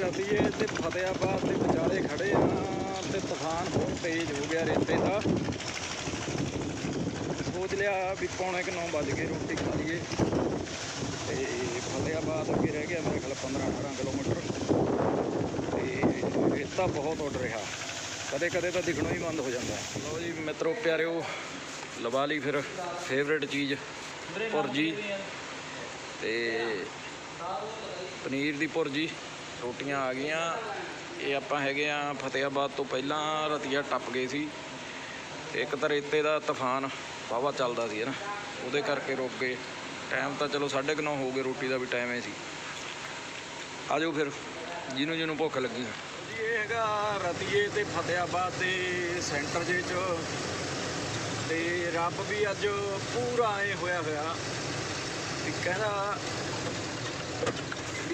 ਰਤੀਏ ਤੇ ਫਤਿਆਬਾਦ ਦੇ ਵਿਚਾਲੇ ਖੜੇ ਆ ਤੇ ਤੂਫਾਨ ਬਹੁਤ ਤੇਜ਼ ਹੋ ਗਿਆ ਰੇਤੇ ਦਾ। ਸੋਚ ਲਿਆ ਵੀ ਪੌਣੇ ਕਿ 9 ਵਜ ਕੇ ਰੋਟੀ ਖਾ ਲਈਏ ਤੇ ਫਤਿਆਬਾਦ ਅੱਗੇ ਰਹਿ ਗਿਆ ਮੇਰੇ ਖਿਆਲ 15 18 ਕਿਲੋਮੀਟਰ। ਤੇ ਰੇਤਾ ਬਹੁਤ ਉੱਡ ਰਿਹਾ। ਕਦੇ ਕਦੇ ਤਾਂ ਦਿਖਣਾ ਹੀ ਬੰਦ ਹੋ ਜਾਂਦਾ ਲਓ ਜੀ ਮਿੱਤਰੋ, ਪਿਆਰਿਓ, ਲਵਾ ਲਈ ਫਿਰ ਫੇਵਰੇਟ ਚੀਜ਼, ਭੁਰਜੀ। ਤੇ ਪਨੀਰ ਦੀ ਭੁਰਜੀ। ਰੋਟੀਆਂ ਆ ਗਈਆਂ। ਇਹ ਆਪਾਂ ਹੈਗੇ ਆ ਫਤਿਆਬਾਦ ਤੋਂ ਪਹਿਲਾਂ ਰਤੀਆ ਟੱਪ ਗਏ ਸੀ। ਤੇ ਇੱਕ ਤਾਂ ਰੇਤੇ ਦਾ ਤੂਫਾਨ ਵਾਹਵਾ ਚੱਲਦਾ ਸੀ ਨਾ। ਉਹਦੇ ਕਰਕੇ ਰੁਕ ਗਏ। ਟਾਈਮ ਤਾਂ ਚਲੋ 9:30 ਹੋ ਗਏ, ਰੋਟੀ ਦਾ ਵੀ ਟਾਈਮ ਹੀ ਸੀ। ਆ ਜਾਓ ਫਿਰ, ਜਿਹਨੂੰ ਜਿਹਨੂੰ ਭੁੱਖ ਲੱਗੀ। ਜੀ, ਇਹ ਹੈਗਾ ਰਤੀਏ ਤੇ ਫਤਿਆਬਾਦ ਦੇ ਸੈਂਟਰ ਜੇ ਚ ਤੇ ਰੱਬ ਵੀ ਅੱਜ ਪੂਰਾ ਐ ਹੋਇਆ ਹੋਇਆ। ਵੀ ਕਹਿੰਦਾ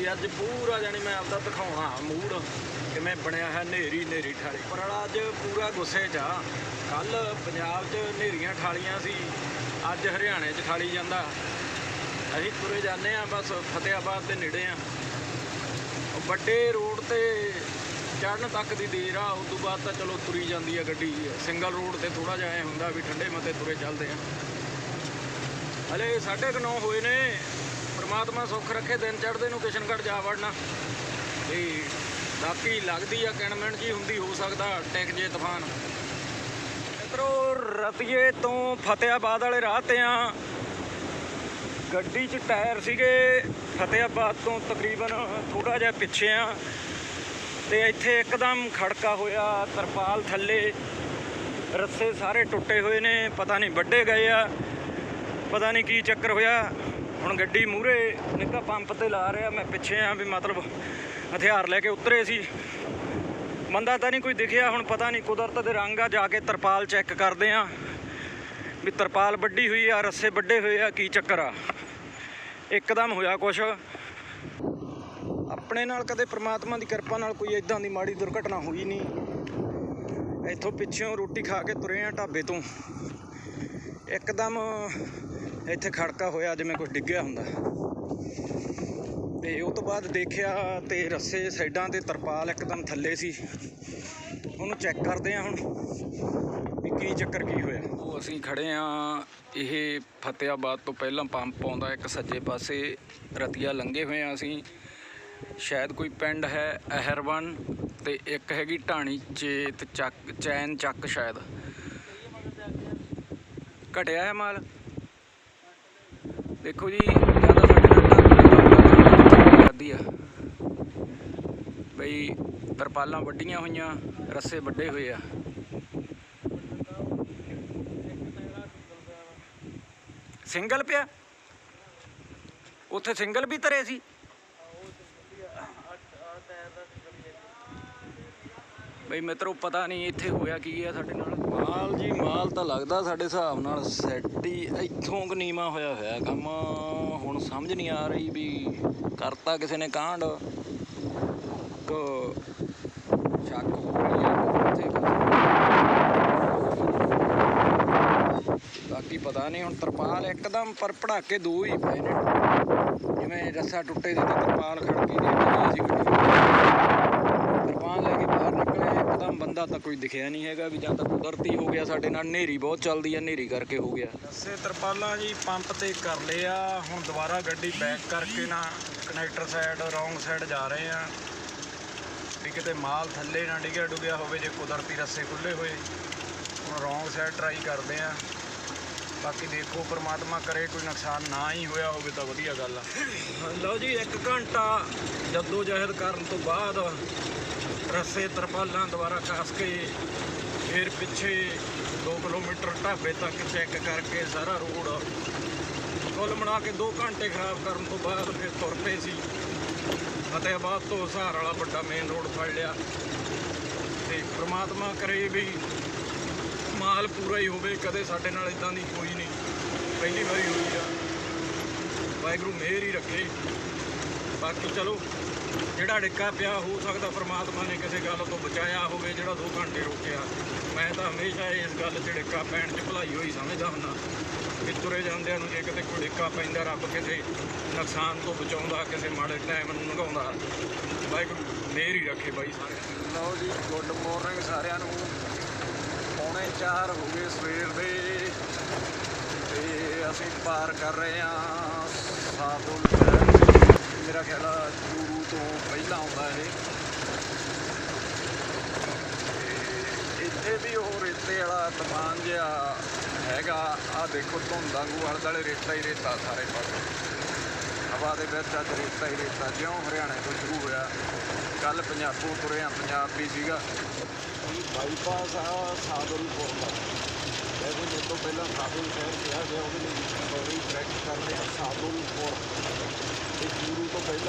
ਵੀ ਅੱਜ ਪੂਰਾ ਜਾਨੀ ਮੈਂ ਆਪਦਾ ਦਿਖਾਉਣਾ ਮੂਡ ਕਿਵੇਂ ਬਣਿਆ ਹੈ ਨੇਰੀ ਨੇਰੀ ਠਾਲੀ। ਪਰ ਅੱਜ ਪੂਰਾ ਗੁੱਸੇ 'ਚ ਆ। ਕੱਲ ਪੰਜਾਬ 'ਚ ਨੇਰੀਆਂ ਠਾਲੀਆਂ ਸੀ। ਅੱਜ ਹਰਿਆਣੇ 'ਚ ਠਾਲੀ ਜਾਂਦਾ। ਅਸੀਂ ਤੁਰੇ ਜਾਂਦੇ ਆ ਬਸ ਫਤਿਆਬਾਦ ਦੇ ਨੇੜੇ ਆ। ਵੱਡੇ ਰੋਡ ਤੇ ਚੜਨ ਤੱਕ ਦੀ ਦੇਰ ਆ। ਉਸ ਤੋਂ ਬਾਅਦ ਤਾਂ ਚਲੋ ਤੁਰੀ ਜਾਂਦੀ ਆ ਗੱਡੀ। ਸਿੰਗਲ ਰੋਡ ਤੇ ਥੋੜਾ ਜਿਹਾ ਐ ਹੁੰਦਾ ਵੀ ਠੰਡੇ ਮਤੇ ਤੁਰੇ ਚੱਲਦੇ ਆ। ਹਲੇ 9:30 ਹੋਏ ਨੇ। ਪ੍ਰਮਾਤਮਾ ਸੁੱਖ ਰੱਖੇ, ਦਿਨ ਚੜ੍ਹਦੇ ਨੂੰ ਕਿਸ਼ਨਗੜ੍ਹ ਜਾ ਵੜਨਾ। ਤੇ ਬਾਕੀ ਲੱਗਦੀ ਆ ਕਿਣਮਿਣ ਜੀ, ਹੁੰਦੀ ਹੋ ਸਕਦਾ ਟਿਕ ਜੇ ਤੂਫਾਨ। ਮਿੱਤਰੋ, ਰਤੀਏ ਤੋਂ ਫਤਿਆਬਾਦ ਵਾਲੇ ਰਾਹ ਤੇ ਆ। ਗੱਡੀ 'ਚ ਟਾਇਰ ਸੀਗੇ, ਫਤਿਆਬਾਦ ਤੋਂ ਤਕਰੀਬਨ ਥੋੜਾ ਜਿਹਾ ਪਿੱਛੇ ਆ। ਤੇ ਇੱਥੇ ਇੱਕਦਮ ਖੜਕਾ ਹੋਇਆ, ਤਰਪਾਲ ਥੱਲੇ। ਰੱਸੇ ਸਾਰੇ ਟੁੱਟੇ ਹੋਏ ਨੇ, ਪਤਾ ਨਹੀਂ ਵੱਡੇ ਗਏ ਆ, ਪਤਾ ਨਹੀਂ ਕੀ ਚੱਕਰ ਹੋਇਆ। ਹੁਣ ਗੱਡੀ ਮੂਰੇ ਨਿੱਕਾ ਪੰਪ ਤੇ ਲਾ ਰਿਹਾ, ਮੈਂ ਪਿੱਛੇ ਆ ਵੀ ਮਤਲਬ ਹਥਿਆਰ ਲੈ ਕੇ ਉਤਰੇ ਸੀ। ਬੰਦਾ ਤਾਂ ਨਹੀਂ ਕੋਈ ਦਿਖਿਆ, ਹੁਣ ਪਤਾ ਨਹੀਂ ਕੁਦਰਤ ਦੇ ਰੰਗ ਆ, ਜਾ ਕੇ ਤਰਪਾਲ ਚੈੱਕ ਕਰਦੇ ਆ ਵੀ ਤਰਪਾਲ ਵੱਡੀ ਹੋਈ ਆ, ਰੱਸੇ ਵੱਡੇ ਹੋਏ ਆ, ਕੀ ਚੱਕਰ ਆ? ਇੱਕਦਮ ਹੋਇਆ ਕੁਛ। ਆਪਣੇ ਨਾਲ ਕਦੇ ਪ੍ਰਮਾਤਮਾ ਦੀ ਕਿਰਪਾ ਨਾਲ ਕੋਈ ਇਦਾਂ ਦੀ ਮਾੜੀ ਦੁਰਘਟਨਾ ਹੋਈ ਨਹੀਂ। ਇੱਥੋਂ ਪਿੱਛੋਂ ਰੋਟੀ ਖਾ ਕੇ ਤੁਰੇ ਆ ਢਾਬੇ ਤੋਂ। ਇੱਕਦਮ ਇੱਥੇ ਖੜਕਾ ਹੋਇਆ ਜਿਵੇਂ ਕੁਝ ਡਿੱਗਿਆ ਹੁੰਦਾ। ਤੇ ਉਹ ਤੋਂ ਬਾਅਦ ਦੇਖਿਆ ਤੇ ਰੱਸੇ ਸਾਈਡਾਂ ਤੇ ਤਰਪਾਲ ਇੱਕਦਮ ਥੱਲੇ ਸੀ। ਉਹਨੂੰ ਚੈੱਕ ਕਰਦੇ ਆ ਹੁਣ ਵੀ ਕੀ ਚੱਕਰ ਕੀ ਹੋਇਆ। ਉਹ ਅਸੀਂ ਖੜੇ ਆ, ਇਹ ਫਤਿਆਬਾਦ ਤੋਂ ਪਹਿਲਾਂ ਪੰਪ ਆਉਂਦਾ, ਇੱਕ ਸੱਜੇ ਪਾਸੇ ਰਤੀਆ ਲੰਘੇ ਹੋਏ ਆ ਅਸੀਂ। ਸ਼ਾਇਦ ਕੋਈ ਪਿੰਡ ਹੈ, ਅਹਿਰਵਨ ਤੇ ਇੱਕ ਹੈਗੀ ਢਾਣੀ ਚੇਤ ਚੱਕ, ਚੈਨ ਚੱਕ ਸ਼ਾਇਦ। ਘਟਿਆ ਹੈ ਮਾਲ? ਦੇਖੋ ਜੀ ਜਾਂ ਸਾਡੇ ਨਾਲ ਕਰਦੀ ਆ। ਬਈ ਤਰਪਾਲਾਂ ਵੱਡੀਆਂ ਹੋਈਆਂ, ਰੱਸੇ ਵੱਡੇ ਹੋਏ ਆ। ਸਿੰਗਲ ਪਿਆ? ਉੱਥੇ ਸਿੰਗਲ ਵੀ ਧਰੇ ਸੀ? ਬਈ ਮਿੱਤਰੋ, ਪਤਾ ਨਹੀਂ ਇੱਥੇ ਹੋਇਆ ਕੀ ਆ, ਸਾਡੇ ਨਾਲ ਮਾਲ ਜੀ, ਮਾਲ ਤਾਂ ਲੱਗਦਾ ਸਾਡੇ ਹਿਸਾਬ ਨਾਲ ਸੈੱਟ ਹੀ ਇੱਥੋਂ ਕੁ ਨੀਵਾਂ ਹੋਇਆ ਹੋਇਆ ਕੰਮ। ਹੁਣ ਸਮਝ ਨਹੀਂ ਆ ਰਹੀ ਵੀ ਕਰਤਾ ਕਿਸੇ ਨੇ ਕਾਂਡ। ਕੋ ਸ਼ੱਕ ਹੋ ਰਹੀ ਬਾਕੀ ਪਤਾ ਨਹੀਂ ਹੁਣ ਤਰਪਾਲ ਇੱਕਦਮ ਪਰ ਪੜਾਕੇ ਦੋ ਹੀ ਪਏ ਨੇ। ਜਿਵੇਂ ਰੱਸਾ ਟੁੱਟੇ ਦੀ ਤਾਂ ਤਰਪਾਲ ਖੜਕੀ ਦੀ ਬਣੀ ਤਰਪਾਲ ਲੈ ਕੇ ਇੱਕਦਮ ਬੰਦਾ ਤਾਂ ਕੋਈ ਦਿਖਿਆ ਨਹੀਂ ਹੈਗਾ ਵੀ ਜਾਂ ਤਾਂ ਕੁਦਰਤੀ ਹੋ ਗਿਆ ਸਾਡੇ ਨਾਲ ਹਨੇਰੀ ਬਹੁਤ ਚੱਲਦੀ ਆ ਹਨੇਰੀ ਕਰਕੇ ਹੋ ਗਿਆ। ਰੱਸੇ ਤਰਪਾਲਾਂ ਜੀ ਪੰਪ ਤੇ ਕਰ ਲਏ ਆ ਹੁਣ ਦੁਬਾਰਾ ਗੱਡੀ ਬੈਕ ਕਰਕੇ ਨਾ ਕਨੈਕਟਰ ਸਾਈਡ ਰੌਂਗ ਸਾਈਡ ਜਾ ਰਹੇ ਆ। ਵੀ ਕਿਤੇ ਮਾਲ ਥੱਲੇ ਨਾ ਡਿੱਗਿਆ ਡੁੱਗਿਆ ਹੋਵੇ ਜੇ ਕੁਦਰਤੀ ਰੱਸੇ ਖੁੱਲੇ ਹੋਏ। ਹੁਣ ਰੌਂਗ ਸਾਈਡ ਟਰਾਈ ਕਰਦੇ ਆ। ਬਾਕੀ ਦੇਖੋ ਪ੍ਰਮਾਤਮਾ ਕਰੇ ਕੋਈ ਨੁਕਸਾਨ ਨਾ ਹੀ ਹੋਇਆ ਹੋਵੇ ਤਾਂ ਵਧੀਆ ਗੱਲ ਆ। ਲਓ ਜੀ 1 ਘੰਟਾ ਜੱਦੋ ਜਹਿਦ ਕਰਨ ਤੋਂ ਬਾਅਦ ਰੱਸੇ ਤਰਪਾਲਾਂ ਦੁਆਰਾ ਕੱਸ ਕੇ ਫਿਰ ਪਿੱਛੇ 2 ਕਿਲੋਮੀਟਰ ਢਾਬੇ ਤੱਕ ਚੈੱਕ ਕਰਕੇ ਸਾਰਾ ਰੋਡ ਕੁੱਲ ਬਣਾ ਕੇ 2 ਘੰਟੇ ਖਰਾਬ ਕਰਨ ਤੋਂ ਬਾਅਦ ਫਿਰ ਤੁਰ ਪਏ ਸੀ। ਫਤਿਆਬਾਦ ਤੋਂ ਹਸਾਰ ਵਾਲਾ ਵੱਡਾ ਮੇਨ ਰੋਡ ਫੜ ਲਿਆ। ਤੇ ਪ੍ਰਮਾਤਮਾ ਕਰੇ ਵੀ ਮਾਲ ਪੂਰਾ ਹੀ ਹੋਵੇ, ਕਦੇ ਸਾਡੇ ਨਾਲ ਇਦਾਂ ਦੀ ਕੋਈ ਨਹੀਂ। ਪਹਿਲੀ ਵਾਰੀ ਹੋਈ ਆ। ਵਾਹਿਗੁਰੂ ਮਿਹਰ ਹੀ ਰੱਖੇ। ਬਾਕੀ ਚਲੋ। ਜਿਹੜਾ ਡਿੱਕਾ ਪਿਆ ਹੋ ਸਕਦਾ ਪ੍ਰਮਾਤਮਾ ਨੇ ਕਿਸੇ ਗੱਲ ਤੋਂ ਬਚਾਇਆ ਹੋਵੇ, ਜਿਹੜਾ 2 ਘੰਟੇ ਰੋਕਿਆ। ਮੈਂ ਤਾਂ ਹਮੇਸ਼ਾ ਇਸ ਗੱਲ 'ਚ ਡਿੱਕਾ ਪੈਣ 'ਚ ਭਲਾਈ ਹੋਈ ਸਮਝਦਾ ਹੁੰਦਾ। ਕਿ ਤੁਰੇ ਜਾਂਦਿਆਂ ਨੂੰ ਜੇ ਕਿਤੇ ਕੋਈ ਡਿੱਕਾ ਪੈਂਦਾ, ਰੱਬ ਕਿਸੇ ਨੁਕਸਾਨ ਤੋਂ ਬਚਾਉਂਦਾ, ਕਿਸੇ ਮਾੜੇ ਟਾਈਮ ਨੂੰ ਲੰਘਾਉਂਦਾ ਵਾਹਿਗੁਰੂ, ਮੇਰ ਹੀ ਰੱਖੇ ਬਾਈ ਸਾਰਿਆਂ ਨੂੰ ਲਓ ਜੀ, ਗੁੱਡ ਮਾਰਨਿੰਗ ਸਾਰਿਆਂ ਨੂੰ। ਪੌਣੇ 4 ਹੋ ਗਏ ਸਵੇਰ ਦੇ। ਤੇ ਅਸੀਂ ਪਾਰ ਕਰ ਰਹੇ ਹਾਂ। ਸਾਦੁਲ ਮੇਰਾ ਖਿਆਲ ਆ ਜੂਰੂ ਤੋਂ ਪਹਿਲਾਂ ਆਉਂਦਾ ਇਹ। ਇੱਥੇ ਵੀ ਉਹ ਰੇਤੇ ਵਾਲਾ ਤਮਾਨ ਜਿਹਾ ਹੈਗਾ। ਆ ਦੇਖੋ, ਧੁੰਦਾਂ ਵਾਂਗੂ ਆਲੇ ਦੁਆਲੇ ਰੇਤਾ ਹੀ ਰੇਤਾ ਸਾਰੇ ਪਾਸੇ। ਹਵਾ ਦੇ ਵਿੱਚ ਅੱਜ ਰੇਤਾ ਹੀ ਰੇਤਾ। ਜਿਉਂ ਹਰਿਆਣੇ ਤੋਂ ਸ਼ੁਰੂ ਹੋਇਆ। ਕੱਲ ਪੰਜਾਬੋਂ ਤੁਰਿਆ, ਪੰਜਾਬ ਵੀ ਸੀਗਾ। ਬਾਈਪਾਸ ਆ ਸਾਦੁਲਪੁਰ ਦਾ। ਵੈਸੇ ਮੇਰੇ ਤੋਂ ਪਹਿਲਾਂ ਸਾਦੁਲ ਸ਼ਹਿਰ ਕਿਹਾ ਗਿਆ, ਉਹਦੇ ਲਈ ਸਟੋਰੀ ਕਰੈਕਟ ਕਰਦੇ ਆ ਸਾਦੁਲਪੁਰ ਇਹ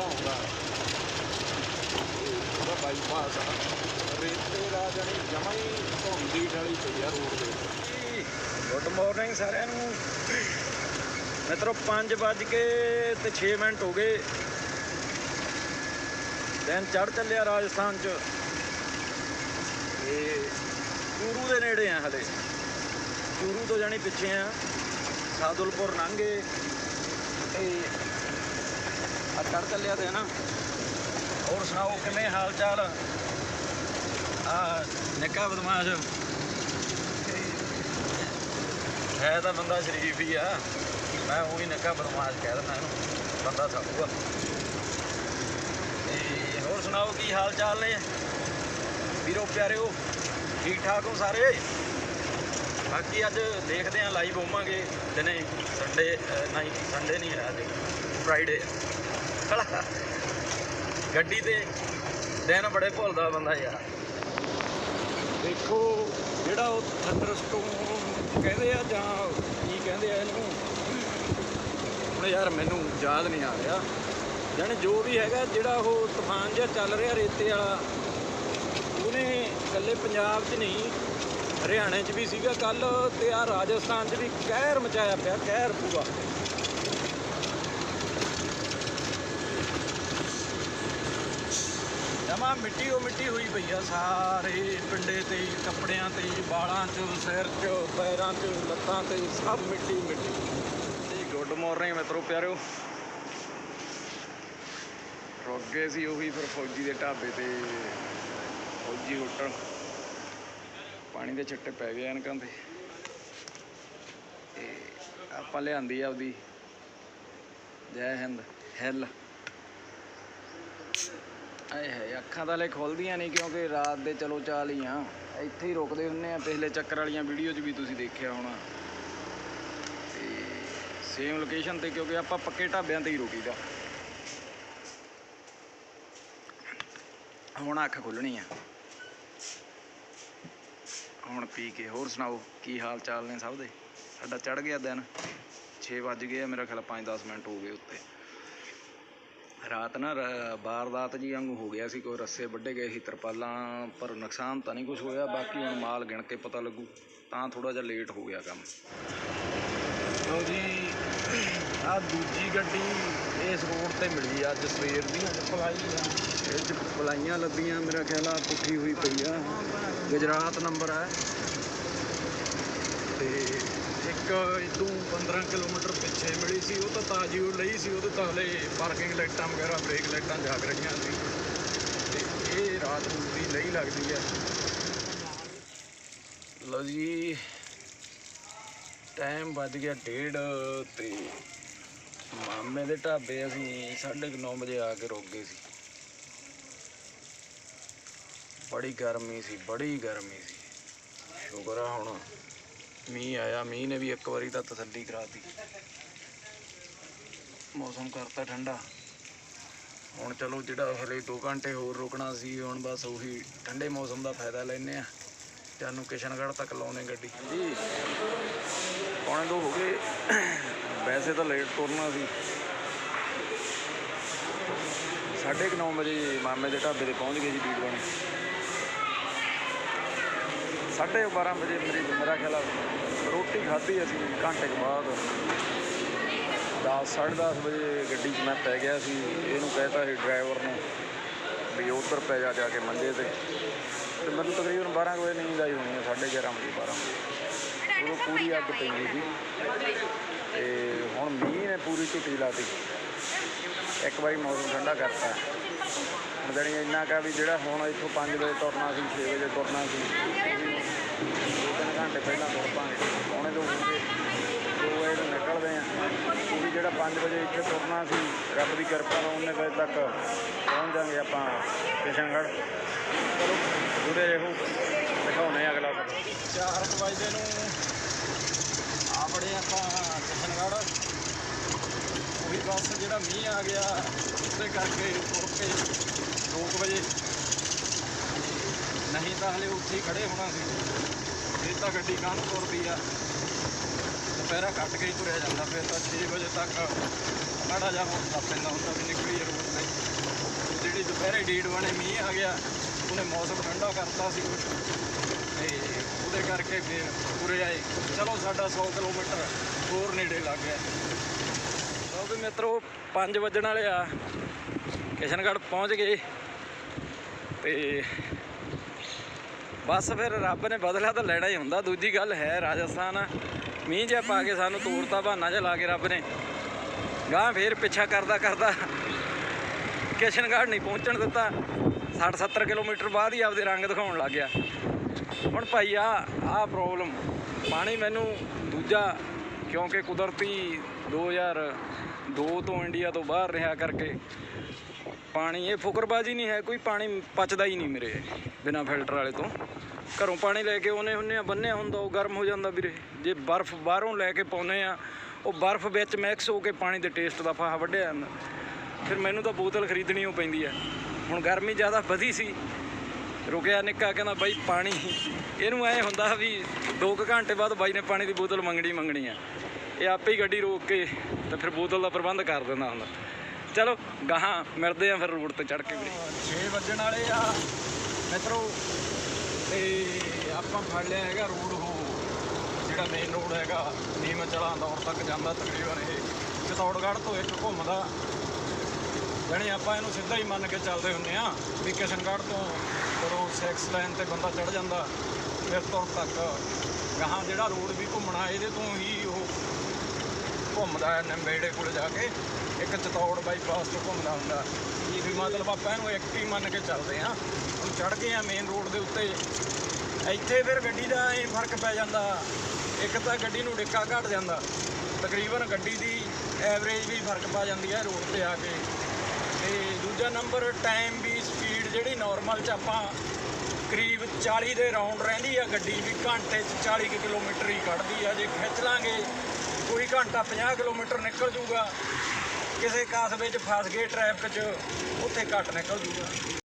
ਜੂਰੂ ਉਹਦਾ ਬਾਈਪਾਸ ਆ ਰੇਤੇ ਦਾ ਜਾਨੀ ਜਮਾ ਹੀ ਧੁੰਦੀ ਪਈ ਆ ਰੋਡ ਦੇ ਗੁੱਡ ਮਾਰਨਿੰਗ ਸਾਰਿਆਂ ਨੂੰ। ਮਿੱਤਰੋ 5 ਵੱਜ ਕੇ ਤੇ 6 ਮਿੰਟ ਹੋ ਗਏ। ਦਿਨ ਚੜ ਚੱਲਿਆ ਰਾਜਸਥਾਨ ਚ। ਇਹ ਚੂਰੂ ਦੇ ਨੇੜੇ ਆ ਹਲੇ। ਚੂਰੂ ਤੋਂ ਜਾਣੀ ਪਿੱਛੇ ਆ। ਸਾਦੁਲਪੁਰ ਲੰਘੇ ਤੇ ਆ ਚੜ ਚੱਲਿਆ ਤੇ ਨਾ। ਹੋਰ ਸੁਣਾਓ, ਕਿਵੇਂ ਹਾਲ ਚਾਲ ਆ, ਨਿੱਕਾ ਬਦਮਾਸ਼। ਹੈ ਤਾਂ ਬੰਦਾ ਸ਼ਰੀਫ ਹੀ ਆ। ਮੈਂ ਉਹ ਉਹੀ ਨਿੱਕਾ ਬਦਮਾਸ਼ ਕਹਿ ਦਿੰਦਾ ਇਹਨੂੰ, ਬੰਦਾ ਸਾਊਗਾ। ਤੇ ਹੋਰ ਸੁਣਾਓ, ਕੀ ਹਾਲ ਚਾਲ ਨੇ? ਵੀਰੋ, ਪਿਆਰਿਓ ਠੀਕ ਠਾਕ ਹੋ ਸਾਰੇ? ਬਾਕੀ ਅੱਜ ਦੇਖਦੇ ਆਂ ਲਾਈਵ ਹੋਵਾਂਗੇ ਦਿਨੇ ਸੰਡੇ ਨਹੀਂ ਸੰਡੇ ਨਹੀਂ ਹੈ ਅੱਜ ਫਰਾਈਡੇ ਗੱਡੀ ਤੇ ਦਿਨ ਬੜੇ ਭੁੱਲਦਾ ਬੰਦਾ ਯਾਰ। ਦੇਖੋ, ਜਿਹੜਾ ਉਹ ਥੰਡਰਸਟੋਮ ਕਹਿੰਦੇ ਆ ਜਾਂ ਕੀ ਕਹਿੰਦੇ ਆ ਇਹਨੂੰ, ਹੁਣ ਯਾਰ ਮੈਨੂੰ ਯਾਦ ਨਹੀਂ ਆ ਰਿਹਾ। ਜਾਣੀ ਜੋ ਵੀ ਹੈਗਾ, ਜਿਹੜਾ ਉਹ ਤੂਫਾਨ ਜਿਹਾ ਚੱਲ ਰਿਹਾ ਰੇਤੇ ਵਾਲਾ, ਉਹਨੇ ਇਕੱਲੇ ਪੰਜਾਬ 'ਚ ਨਹੀਂ, ਹਰਿਆਣੇ 'ਚ ਵੀ ਸੀਗਾ। ਕੱਲ ਤੇ ਆ ਰਾਜਸਥਾਨ 'ਚ ਵੀ ਕਹਿਰ ਮਚਾਇਆ ਪਿਆ, ਕਹਿਰ ਪੂਰਾ। ਜਮਾ ਮਿੱਟੀ ਉਹ ਮਿੱਟੀ ਹੋਈ ਪਈ ਆ ਸਾਰੇ ਪਿੰਡੇ ਤੇ ਕੱਪੜਿਆਂ ਤੇ ਬਾਲਾਂ 'ਚ, ਸਿਰ 'ਚ, ਪੈਰਾਂ 'ਚ, ਲੱਤਾਂ ਤੇ ਸਭ ਮਿੱਟੀ ਮਿੱਟੀ। ਜੀ, ਗੁੱਡ ਮਾਰਨਿੰਗ ਮਿੱਤਰੋ, ਪਿਆਰਿਓ। ਰੁਕ ਗਏ ਸੀ ਉਹੀ ਫਿਰ ਫੌਜੀ ਦੇ ਢਾਬੇ ਤੇ, ਫੌਜੀ ਹੋਟਲ ਪਾਣੀ ਦੇ ਛਿੱਟੇ ਪੈ ਗਏ ਐਨਕਾਂ ਤੇ ਆਪਾਂ ਲਿਆਂਦੀ ਆ ਆਪਦੀ। ਜੈ ਹਿੰਦ, ਹਿੱਲ। ਆਏ ਹੈ ਅੱਖਾਂ ਤਾਂ ਲੈ ਖੁੱਲਦੀਆਂ ਨਹੀਂ ਕਿਉਂਕਿ ਰਾਤ ਦੇ ਚਲੋ ਚਾਲ ਹੀ ਆ। ਇੱਥੇ ਹੀ ਰੁਕਦੇ ਹੁੰਨੇ ਆ, ਪਿਛਲੇ ਚੱਕਰ ਵਾਲੀਆਂ ਵੀਡੀਓ 'ਚ ਵੀ ਤੁਸੀਂ ਦੇਖਿਆ ਹੋਣਾ। ਤੇ ਸੇਮ ਲੋਕੇਸ਼ਨ ਤੇ ਕਿਉਂਕਿ ਆਪਾਂ ਪੱਕੇ ਢਾਬਿਆਂ ਤੇ ਹੀ ਰੁਕੀਦਾ। ਹੁਣ ਅੱਖ ਖੁੱਲਣੀ ਆ। ਹੁਣ ਪੀ ਕੇ ਹੋਰ ਸੁਣਾਓ, ਕੀ ਹਾਲ ਚਾਲ ਨੇ ਸਭ ਦੇ? ਸਾਡਾ ਚੜ ਗਿਆ ਦਿਨ। 6 ਵੱਜ ਗਏ ਮੇਰਾ ਖਿਆਲ 5-10 ਮਿੰਟ ਹੋ ਗਏ ਉੱਤੇ। ਰਾਤ ਨਾ ਰ- ਵਾਰਦਾਤ ਜੀ ਵਾਂਗੂ ਹੋ ਗਿਆ ਸੀ ਕੋਈ ਰੱਸੇ ਵੱਡੇ ਗਏ ਸੀ ਤਰਪਾਲਾਂ ਪਰ ਨੁਕਸਾਨ ਤਾਂ ਨਹੀਂ ਕੁਝ ਹੋਇਆ ਬਾਕੀ ਹੁਣ ਮਾਲ ਗਿਣ ਕੇ ਪਤਾ ਲੱਗੂ ਤਾਂ ਥੋੜਾ ਜਿਹਾ ਲੇਟ ਹੋ ਗਿਆ ਕੰਮ। ਲਓ ਜੀ ਆ ਦੂਜੀ ਗੱਡੀ ਇਸ ਰੋਡ ਤੇ ਮਿਲੀ ਅੱਜ ਸਵੇਰ ਦੀ ਅੱਜ ਪਲਾਈ ਆ। ਇਹ ਚ ਪਲਾਈਆਂ ਲੱਦੀਆਂ ਮੇਰਾ ਖਿਆਲ ਆ ਪੁੱਠੀ ਹੋਈ ਪਈ ਆ। ਗੁਜਰਾਤ ਨੰਬਰ ਹੈ। ਤੇ ਇੱਕ ਇਦੋਂ 15 ਕਿਲੋਮੀਟਰ ਪਿੱਛੇ ਮਿਲੀ ਸੀ, ਉਹ ਤਾਂ ਤਾਜੀ ਉਹ ਲਈ ਸੀ, ਉਹਦੇ ਤਾਂ ਹਲੇ ਪਾਰਕਿੰਗ ਲਾਈਟਾਂ ਵਗੈਰਾ ਬ੍ਰੇਕ ਲਾਈਟਾਂ ਜਾਗ ਰਹੀਆਂ ਸੀ। ਤੇ ਇਹ ਰਾਤ ਨੂੰ ਦੀ ਲਈ ਲੱਗਦੀ ਹੈ ਲਓ ਜੀ ਟਾਈਮ ਵੱਜ ਗਿਆ ਡੇਢ ਤੇ ਮਾਮੇ ਦੇ ਢਾਬੇ ਅਸੀਂ 9:30 ਵਜੇ ਆ ਕੇ ਰੁਕ ਗਏ ਸੀ। ਬੜੀ ਗਰਮੀ ਸੀ, ਬੜੀ ਗਰਮੀ ਸੀ। ਸ਼ੁਕਰ ਆ ਹੁਣ ਮੀਂਹ ਆਇਆ, ਮੀਂਹ ਨੇ ਵੀ ਇੱਕ ਵਾਰੀ ਤਾਂ ਤਸੱਲੀ ਕਰਾਤੀ। ਮੌਸਮ ਕਰਤਾ ਠੰਡਾ। ਹੁਣ ਚਲੋ ਜਿਹੜਾ ਹਲੇ 2 ਘੰਟੇ ਹੋਰ ਰੁਕਣਾ ਸੀ, ਹੁਣ ਬਸ ਉਹੀ ਠੰਡੇ ਮੌਸਮ ਦਾ ਫਾਇਦਾ ਲੈਨੇ ਆ ਜਾਨੂੰ ਕਿਸ਼ਨਗੜ੍ਹ ਤੱਕ ਲਾਉਨੇ ਗੱਡੀ। ਜੀ ਪੌਣੇ ਦੋ ਹੋ ਗਏ। ਵੈਸੇ ਤਾਂ ਲੇਟ ਤੁਰਨਾ ਸੀ। ਸਾਢੇ ਕੁ ਨੌ ਵਜੇ ਮਾਮੇ ਦੇ ਢਾਬੇ ਤੇ ਪਹੁੰਚ ਗਏ ਜੀ ਬੀੜਵਾਣੇ ਸਾਢੇ 12 ਵਜੇ ਮੇਰੀ ਮੇਰਾ ਖਿਆਲ ਆ, ਰੋਟੀ ਖਾਧੀ ਅਸੀਂ ਘੰਟੇ ਕੁ ਬਾਅਦ। 10 10:30 ਵਜੇ ਗੱਡੀ 'ਚ ਮੈਂ ਪੈ ਗਿਆ ਸੀ, ਇਹਨੂੰ ਕਹਿਤਾ ਸੀ ਡਰਾਈਵਰ ਨੂੰ ਵੀ ਉਧਰ ਪੈ ਜਾ ਜਾ ਕੇ ਮੰਜੇ ਤੇ। ਤੇ ਮੈਨੂੰ ਤਕਰੀਬਨ 12 ਵਜੇ ਨੀਂਦ ਆਈ ਹੋਣੀ ਹੈ 11:30 ਵਜੇ 12 ਵਜੇ ਉਦੋਂ ਪੂਰੀ ਅੱਗ ਪੈਂਦੀ ਸੀ। ਤੇ ਹੁਣ ਮੀਂਹ ਨੇ ਪੂਰੀ ਝੁੱਟੀ ਲਾਤੀ ਇੱਕ ਵਾਰੀ ਮੌਸਮ ਠੰਡਾ ਕਰਤਾ। ਹੁਣ ਜਾਣੀ ਇੰਨਾ ਕਾ ਵੀ ਜਿਹੜਾ ਹੁਣ ਇੱਥੋਂ 5 ਵਜੇ ਤੁਰਨਾ ਸੀ 6 ਵਜੇ ਤੁਰਨਾ ਸੀ। ਤਿੰਨ ਘੰਟੇ ਪਹਿਲਾਂ ਤੁਰ ਪਾਂਗੇ ਪੌਣੇ ਦੋ ਵਜੇ ਦੋ ਵਜੇ ਨੂੰ ਨਿਕਲਦੇ ਆ ਪੂਰੀ ਜਿਹੜਾ 5 ਵਜੇ ਇੱਥੇ ਤੁਰਨਾ ਸੀ, ਰੱਬ ਦੀ ਕਿਰਪਾ ਨਾਲ ਉਹਨੇ ਵਜੇ ਤੱਕ ਪਹੁੰਚ ਜਾਾਂਗੇ ਆਪਾਂ ਕਿਸ਼ਨਗੜ੍ਹ। ਚਲੋ, ਜੁੜੇ ਰਹੋ। ਦਿਖਾਉਣੇ ਆ ਅਗਲਾ ਚਾਰ 4 ਵਜੇ ਨੂੰ ਆ ਬੜੇ ਆਪਾਂ ਕਿਸ਼ਨਗੜ੍ਹ। ਉਹੀ ਬੱਸ ਜਿਹੜਾ ਮੀਂਹ ਆ ਗਿਆ, ਉਹਦੇ ਕਰਕੇ ਤੁਰ ਕੇ 2 ਵਜੇ ਨਹੀਂ ਤਾਂ ਹਲੇ ਉੱਥੇ ਹੀ ਖੜੇ ਹੋਣਾ ਸੀ। ਇਹ ਤਾਂ ਗੱਡੀ ਕਾਹਨ ਤੁਰਦੀ ਆ? ਦੁਪਹਿਰਾ ਕੱਟ ਕੇ ਹੀ ਤੁਰਿਆ ਜਾਂਦਾ, ਫਿਰ ਤਾਂ 6 ਵਜੇ ਤੱਕ ਮਾੜਾ ਜਿਹਾ ਮੌਸਮ ਪੈਂਦਾ ਹੁੰਦਾ ਵੀ ਨਿਕਲੀ ਰੋਡ ਨਹੀਂ ਜਿਹੜੀ ਦੁਪਹਿਰੇ ਡੀਡ ਬਣੇ ਮੀਂਹ ਆ ਗਿਆ, ਉਹਨੇ ਮੌਸਮ ਠੰਡਾ ਕਰਤਾ ਸੀ ਕੁਛ। ਤੇ ਉਹਦੇ ਕਰਕੇ ਫਿਰ ਤੁਰੇ ਆਏ। ਚਲੋ ਸਾਡਾ 100 ਕਿਲੋਮੀਟਰ ਹੋਰ ਨੇੜੇ ਲੱਗ ਗਿਆ। ਲਓ ਵੀ ਮਿੱਤਰੋ 5 ਵੱਜਣ ਵਾਲੇ ਆ। ਕਿਸ਼ਨਗੜ੍ਹ ਪਹੁੰਚ ਗਏ। ਤੇ ਬਸ ਫਿਰ ਰੱਬ ਨੇ ਬਦਲਾ ਤਾਂ ਲੈਣਾ ਹੀ ਹੁੰਦਾ। ਦੂਜੀ ਗੱਲ ਹੈ ਰਾਜਸਥਾਨ। ਮੀਂਹ ਜਿਹਾ ਪਾ ਕੇ ਸਾਨੂੰ ਤੋਰਤਾ ਬਹਾਨਾ ਜਿਹਾ ਲਾ ਕੇ ਰੱਬ ਨੇ। ਗਾਂ ਫੇਰ ਪਿੱਛਾ ਕਰਦਾ ਕਰਦਾ ਕਿਸ਼ਨਗੜ੍ਹ ਨਹੀਂ ਪਹੁੰਚਣ ਦਿੱਤਾ। 60 70 ਕਿਲੋਮੀਟਰ ਬਾਅਦ ਹੀ ਆਪਦੇ ਰੰਗ ਦਿਖਾਉਣ ਲੱਗ ਗਿਆ। ਹੁਣ ਭਾਈ, ਆ ਆ ਪ੍ਰੋਬਲਮ ਪਾਣੀ ਮੈਨੂੰ ਦੂਜਾ, ਕਿਉਂਕਿ ਕੁਦਰਤੀ 2002 ਤੋਂ ਇੰਡੀਆ ਤੋਂ ਬਾਹਰ ਰਿਹਾ ਕਰਕੇ ਪਾਣੀ, ਇਹ ਫੁਕਰਬਾਜੀ ਨਹੀਂ ਹੈ, ਕੋਈ ਪਾਣੀ ਪਚਦਾ ਹੀ ਨਹੀਂ ਮੇਰੇ ਬਿਨਾ ਫਿਲਟਰ ਵਾਲੇ ਤੋਂ। ਘਰੋਂ ਪਾਣੀ ਲੈ ਕੇ ਆਉਨੇ ਹੁੰਨੇ ਆ, ਬੰਨਿਆ ਹੁੰਦਾ, ਉਹ ਗਰਮ ਹੋ ਜਾਂਦਾ ਵੀਰੇ। ਜੇ ਬਰਫ਼ ਬਾਹਰੋਂ ਲੈ ਕੇ ਪਾਉਨੇ ਆ, ਉਹ ਬਰਫ਼ ਵਿੱਚ ਮਿਕਸ ਹੋ ਕੇ ਪਾਣੀ ਦੇ ਟੇਸਟ ਦਾ ਫਾਹਾ ਵੱਢਿਆ ਜਾਂਦਾ। ਫਿਰ ਮੈਨੂੰ ਤਾਂ ਬੋਤਲ ਖਰੀਦਣੀ ਉਹ ਪੈਂਦੀ ਆ। ਹੁਣ ਗਰਮੀ ਜ਼ਿਆਦਾ ਵਧੀ ਸੀ, ਰੁਕਿਆ ਨਿੱਕਾ, ਕਹਿੰਦਾ ਬਾਈ ਪਾਣੀ ਇਹਨੂੰ ਐ ਹੁੰਦਾ ਵੀ 2 ਘੰਟੇ ਬਾਅਦ ਬਾਈ ਨੇ ਪਾਣੀ ਦੀ ਬੋਤਲ ਮੰਗਣੀ ਮੰਗਣੀ ਆ। ਇਹ ਆਪੇ ਹੀ ਗੱਡੀ ਰੋਕ ਕੇ ਤਾਂ ਫਿਰ ਬੋਤਲ ਦਾ ਪ੍ਰਬੰਧ ਕਰ ਦਿੰਦਾ ਹੁੰਦਾ। ਚਲੋ ਗਾਹਾਂ ਮਿਲਦੇ ਆ ਫਿਰ ਰੋਡ ਤੇ ਚੜ ਕੇ ਵੀਰੇ। 6 ਵੱਜਣ ਵਾਲੇ ਆ। ਮਿੱਤਰੋ, ਤੇ ਆਪਾਂ ਫੜ ਲਿਆ ਹੈਗਾ ਰੋਡ ਉਹ, ਜਿਹੜਾ ਮੇਨ ਰੋਡ ਹੈਗਾ ਨੀਮ ਚਲਾ ਦੌੜ ਤੱਕ ਜਾਂਦਾ ਤਕਰੀਬਨ ਇਹ। ਚਤੌੜਗੜ੍ਹ ਤੋਂ ਇੱਕ ਘੁੰਮਦਾ। ਜਾਣੀ ਆਪਾਂ ਇਹਨੂੰ ਸਿੱਧਾ ਹੀ ਮੰਨ ਕੇ ਚੱਲਦੇ ਹੁੰਨੇ ਆ ਵੀ ਕਿਸ਼ਨਗੜ੍ਹ ਤੋਂ ਜਦੋਂ ਸੈਕਸ ਲਾਈਨ ਤੇ ਬੰਦਾ ਚੜ ਜਾਂਦਾ, ਫਿਰ ਤੁਰ ਤੱਕ। ਗਾਹਾਂ ਜਿਹੜਾ ਰੋਡ ਵੀ ਘੁੰਮਣਾ, ਇਹਦੇ ਤੋਂ ਹੀ ਉਹ ਘੁੰਮਦਾ ਹੈ ਨੰਬੇੜੇ ਕੋਲ ਜਾ ਕੇ। ਇੱਕ ਚਤੌੜ ਬਾਈਪਾਸ ਤੋਂ ਘੁੰਮਦਾ ਹੁੰਦਾ। ਇਹ ਵੀ ਮਤਲਬ ਆਪਾਂ ਇਹਨੂੰ ਇੱਕ ਹੀ ਮੰਨ ਕੇ ਚੱਲਦੇ ਆ ਹੁਣ ਚੜ ਗਏ ਆ ਮੇਨ ਰੋਡ ਦੇ ਉੱਤੇ। ਇੱਥੇ ਫਿਰ ਗੱਡੀ ਦਾ ਇਹ ਫ਼ਰਕ ਪੈ ਜਾਂਦਾ। ਇੱਕ ਤਾਂ ਗੱਡੀ ਨੂੰ ਡਿੱਕਾ ਘਟ ਜਾਂਦਾ। ਤਕਰੀਬਨ ਗੱਡੀ ਦੀ ਐਵਰੇਜ ਵੀ ਫ਼ਰਕ ਪਾ ਜਾਂਦੀ ਹੈ ਰੋਡ ਤੇ ਆ ਕੇ। ਤੇ ਦੂਜਾ ਨੰਬਰ ਟਾਈਮ ਵੀ ਸਪੀਡ ਜਿਹੜੀ ਨਾਰਮਲ ਚ ਆਪਾਂ ਕਰੀਬ 40 ਦੇ ਰਾਉਂਡ ਰਹਿੰਦੀ ਆ ਗੱਡੀ ਵੀ ਘੰਟੇ ਚ 40 ਕੁ ਕਿਲੋਮੀਟਰ ਹੀ ਕੱਢਦੀ ਆ। ਜੇ ਖਿੱਚ ਲਾਂਗੇ ਕੋਈ ਘੰਟਾ 50 ਕਿਲੋਮੀਟਰ ਨਿਕਲ ਜੂਗਾ, ਕਿਸੇ ਕਾਸਬੇ ਵਿੱਚ ਫਸ ਗਏ ਟ੍ਰੈਫਿਕ 'ਚ, ਉੱਥੇ ਘੱਟ ਨਿਕਲ ਜੂਗਾ।